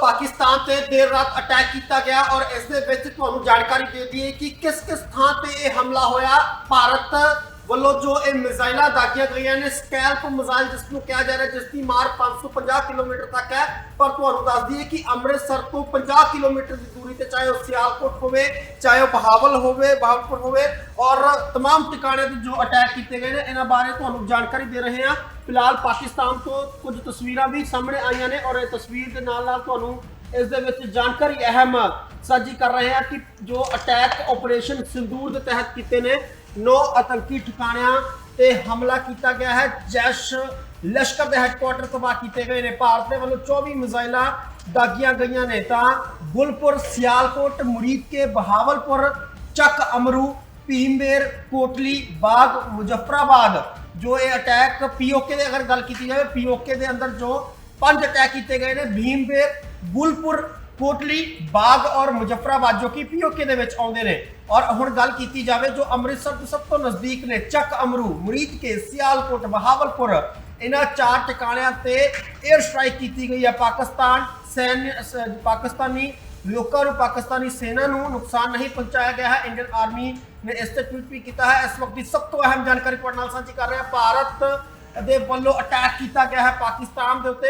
ਪਾਕਿਸਤਾਨ ਤੇ ਦੇਰ ਰਾਤ ਅਟੈਕ ਕੀਤਾ ਗਿਆ ਔਰ ਇਸ ਦੇ ਵਿੱਚ ਤੁਹਾਨੂੰ ਜਾਣਕਾਰੀ ਦੇ ਦਈਏ ਕਿ ਕਿਸ ਕਿਸ ਥਾਂ ਤੇ ਇਹ ਹਮਲਾ ਹੋਇਆ। ਭਾਰਤ ਵੱਲੋਂ ਜੋ ਇਹ ਮਿਜ਼ਾਈਲਾਂ ਦਾਗੀਆਂ ਗਈਆਂ ਨੇ ਸਕੈਲਪ ਮਿਜ਼ਾਈਲ ਜਿਸ ਨੂੰ ਕਿਹਾ ਜਾ ਰਿਹਾ ਜਿਸ ਦੀ ਮਾਰ 550 ਕਿਲੋਮੀਟਰ ਤੱਕ ਹੈ ਪਰ ਤੁਹਾਨੂੰ ਦੱਸ ਦਈਏ ਕਿ ਅੰਮ੍ਰਿਤਸਰ ਤੋਂ 50 ਕਿਲੋਮੀਟਰ ਦੀ ਦੂਰੀ ਤੇ ਚਾਹੇ ਉਹ ਸਿਆਲਕੋਟ ਹੋਵੇ ਚਾਹੇ ਉਹ ਬਹਾਵਲ ਹੋਵੇ ਬਹਾਵਲਪੁਰ ਹੋਵੇ ਔਰ तमाम ਟਿਕਾਣੇ ਤੇ ਜੋ ਅਟੈਕ ਕੀਤੇ ਗਏ ਨੇ ਇਹਨਾਂ ਬਾਰੇ ਤੁਹਾਨੂੰ ਜਾਣਕਾਰੀ ਦੇ ਰਹੇ ਹਾਂ ਫਿਲਹਾਲ ਪਾਕਿਸਤਾਨ ਤੋਂ ਕੁਝ ਤਸਵੀਰਾਂ ਵੀ ਸਾਹਮਣੇ ਆਈਆਂ ਨੇ ਔਰ ਇਹ ਤਸਵੀਰ ਦੇ ਨਾਲ ਨਾਲ ਤੁਹਾਨੂੰ ਇਸ ਦੇ ਵਿੱਚ ਜਾਣਕਾਰੀ ਅਹਿਮ ਸਾਂਝੀ ਕਰ ਰਹੇ ਹਾਂ ਕਿ ਜੋ ਅਟੈਕ ਆਪਰੇਸ਼ਨ ਸਿੰਦੂਰ ਦੇ ਤਹਿਤ ਕੀਤੇ ਨੇ, ਨੌ ਆਤੰਕੀ ਠਿਕਾਣਿਆਂ ਤੇ ਹਮਲਾ ਕੀਤਾ ਗਿਆ ਹੈ। ਜੈਸ਼ ਲਸ਼ਕਰ ਦੇ ਹੈੱਡਕੁਆਟਰ ਤਬਾਹ ਕੀਤੇ ਗਏ ਨੇ। ਭਾਰਤ ਦੇ ਵੱਲੋਂ 24 ਮਿਜ਼ਾਈਲਾਂ ਦਾਗੀਆਂ ਗਈਆਂ ਨੇ ਤਾਂ ਗੁਲਪੁਰ ਸਿਆਲਕੋਟ ਮੁਰੀਦਕੇ ਬਹਾਵਲਪੁਰ, ਚੱਕ ਅਮਰੂ, ਭੀਮਬੇਰ, ਕੋਟਲੀ, ਬਾਗ, ਮੁਜ਼ੱਫਰਾਬਾਦ ਜੋ ਇਹ ਅਟੈਕ ਪੀਓਕੇ ਦੇ ਅਗਰ ਗੱਲ ਕੀਤੀ ਜਾਵੇ ਪੀਓਕੇ ਦੇ ਅੰਦਰ ਜੋ ਪੰਜ ਅਟੈਕ ਕੀਤੇ ਗਏ ਨੇ ਭੀਮਬੇਰ ਗੁਲਪੁਰ ਕੋਟਲੀ ਬਾਗ ਔਰ ਮੁਜ਼ੱਫਰਾਬਾਦ ਜੋ ਕਿ ਪੀਓਕੇ ਦੇ ਵਿੱਚ ਆਉਂਦੇ ਨੇ ਔਰ ਹੁਣ ਗੱਲ ਕੀਤੀ ਜਾਵੇ ਜੋ ਅੰਮ੍ਰਿਤਸਰ ਤੋਂ ਸਭ ਤੋਂ ਨਜ਼ਦੀਕ ਨੇ ਚੱਕ ਅਮਰੂ ਮੁਰੀਦਕੇ ਸਿਆਲਕੋਟ ਬਹਾਵਲਪੁਰ ਇਹਨਾਂ ਚਾਰ ਟਿਕਾਣਿਆਂ ਤੇ 에ਅਰ ਸਟ੍ਰਾਈਕ ਕੀਤੀ ਗਈ ਹੈ ਪਾਕਿਸਤਾਨ ਸੈਨ ਪਾਕਿਸਤਾਨੀ ਲੋਕਾਂ ਨੂੰ ਪਾਕਿਸਤਾਨੀ ਸੈਨਾ ਨੂੰ ਨੁਕਸਾਨ ਨਹੀਂ ਪਹੁੰਚਾਇਆ ਗਿਆ ਹੈ ਇੰਡੀਅਨ ਆਰਮੀ ਨੇ ਇਸ ਤੇ ਟਵੀਟ ਵੀ ਕੀਤਾ ਹੈ ਇਸ ਵਕਤ ਦੀ ਸਭ ਤੋਂ ਅਹਿਮ ਜਾਣਕਾਰੀ ਤੁਹਾਡੇ ਨਾਲ ਸਾਂਝੀ ਕਰ ਰਹੇ ਹਾਂ ਭਾਰਤ ਦੇ ਵੱਲੋਂ ਅਟੈਕ ਕੀਤਾ ਗਿਆ ਹੈ ਪਾਕਿਸਤਾਨ ਦੇ ਉੱਤੇ